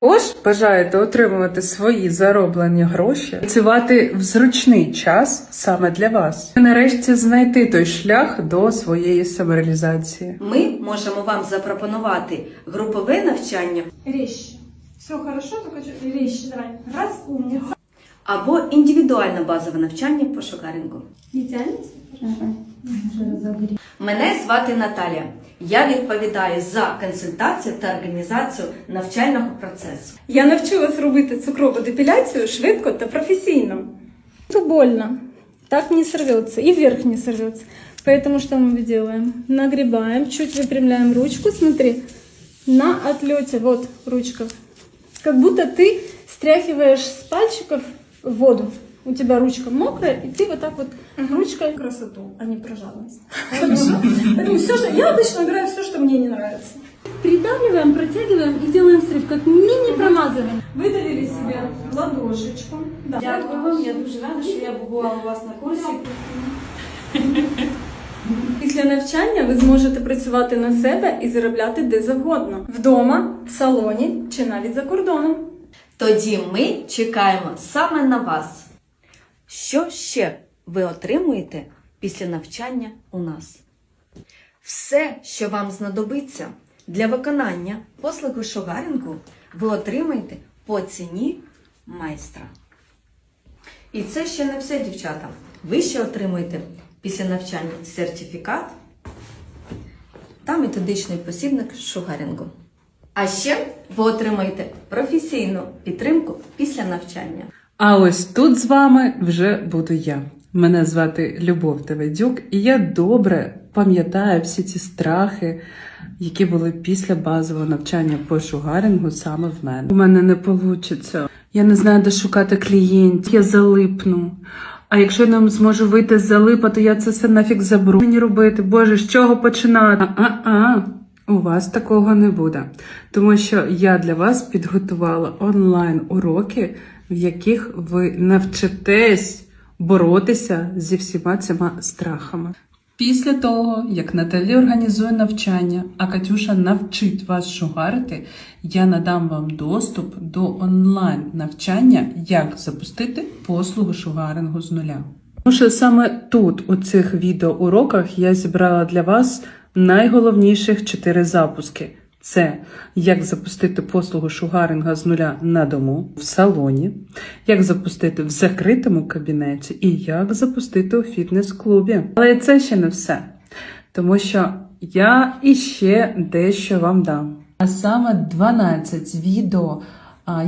Також бажаєте отримувати свої зароблені гроші, працювати в зручний час саме для вас, і нарешті знайти той шлях до своєї самореалізації. Ми можемо вам запропонувати групове навчання Резче. Все хорошо, только чуть резче. Давай. Раз, умница. або індивідуальне базове навчання по шугарингу. Не тянется? Мене звати Наталія. Я відповідаю за консультацію та організацію навчального процесу. Я навчу вас робити цукрову депіляцію швидко та професійно. Тут больно. Так не сорвется. И вверх не сорвется. Поэтому что мы делаем? Нагребаем, чуть выпрямляем ручку. Смотри, на отлете. Вот ручка. Как будто ты стряхиваешь с пальчиков воду. У тебя ручка мокрая, и ты вот так вот ручкой красоту, а не про жалость. Хорошо? Поэтому все, что я обычно играю все, что мне не нравится. Придавливаем, протягиваем и делаем срыв, как мини-промазывание. Выдавили себе ладошечку. Да. Дякую вам, я дуже рада, що я побувала у вас на курсі. Після навчання ви зможете працювати на себе і заробляти де завгодно. Вдома, в салоні чи навіть за кордоном. Тоді ми чекаємо саме на вас. Що ще ви отримуєте після навчання у нас? Все, що вам знадобиться для виконання послуги шугарингу, ви отримаєте по ціні майстра. І це ще не все, дівчата. Ви ще отримуєте після навчання сертифікат та методичний посібник шугарингу. А ще ви отримаєте професійну підтримку після навчання. А ось тут з вами вже буду я. Мене звати Любов Давидюк, і я добре пам'ятаю всі ці страхи, які були після базового навчання по шугарингу саме в мене. У мене не вийде. Я не знаю, де шукати клієнтів, я залипну. А якщо я не зможу вийти з залипа, то я це все нафіг заберу. Мені робити, Боже, з чого починати? А-а-а. У вас такого не буде, тому що я для вас підготувала онлайн уроки, в яких ви навчитесь боротися зі всіма цими страхами. Після того, як Наталі організує навчання, а Катюша навчить вас шугарити, я надам вам доступ до онлайн навчання, як запустити послугу шугарингу з нуля. Тому що саме тут, у цих відеоуроках, я зібрала для вас найголовніших чотири запуски. Це як запустити послугу шугаринга з нуля на дому в салоні, як запустити в закритому кабінеті і як запустити у фітнес-клубі. Але це ще не все, тому що я іще дещо вам дам. А саме 12 відео,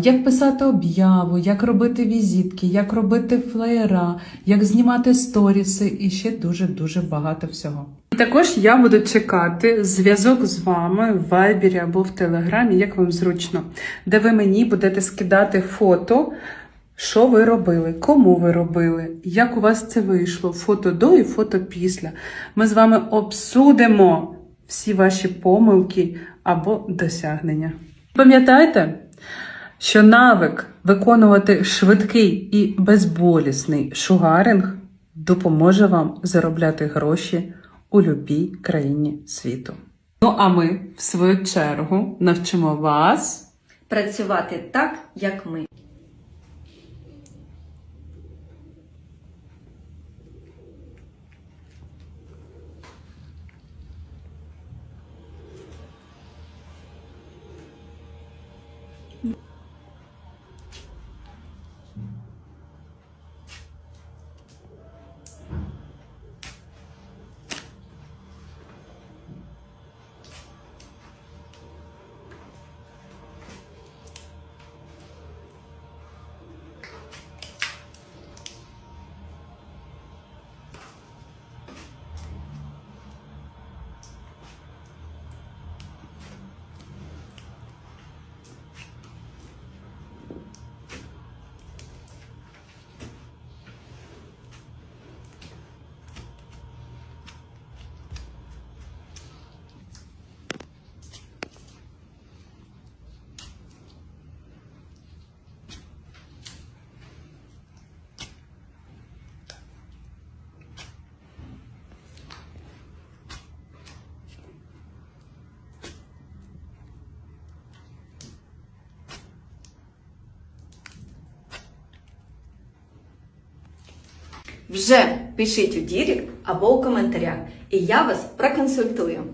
як писати об'яву, як робити візитки, як робити флеєра, як знімати сторіси і ще дуже-дуже багато всього. І також я буду чекати зв'язок з вами в Вайбері або в Телеграмі, як вам зручно, де ви мені будете скидати фото, що ви робили, кому ви робили, як у вас це вийшло, фото до і фото після. Ми з вами обсудимо всі ваші помилки або досягнення. Пам'ятайте, що навик виконувати швидкий і безболісний шугаринг допоможе вам заробляти гроші у будь-якій країні світу. Ну а ми, в свою чергу, навчимо вас Працювати так, як ми. Вже пишіть у Дірік або у коментарях, і я вас проконсультую.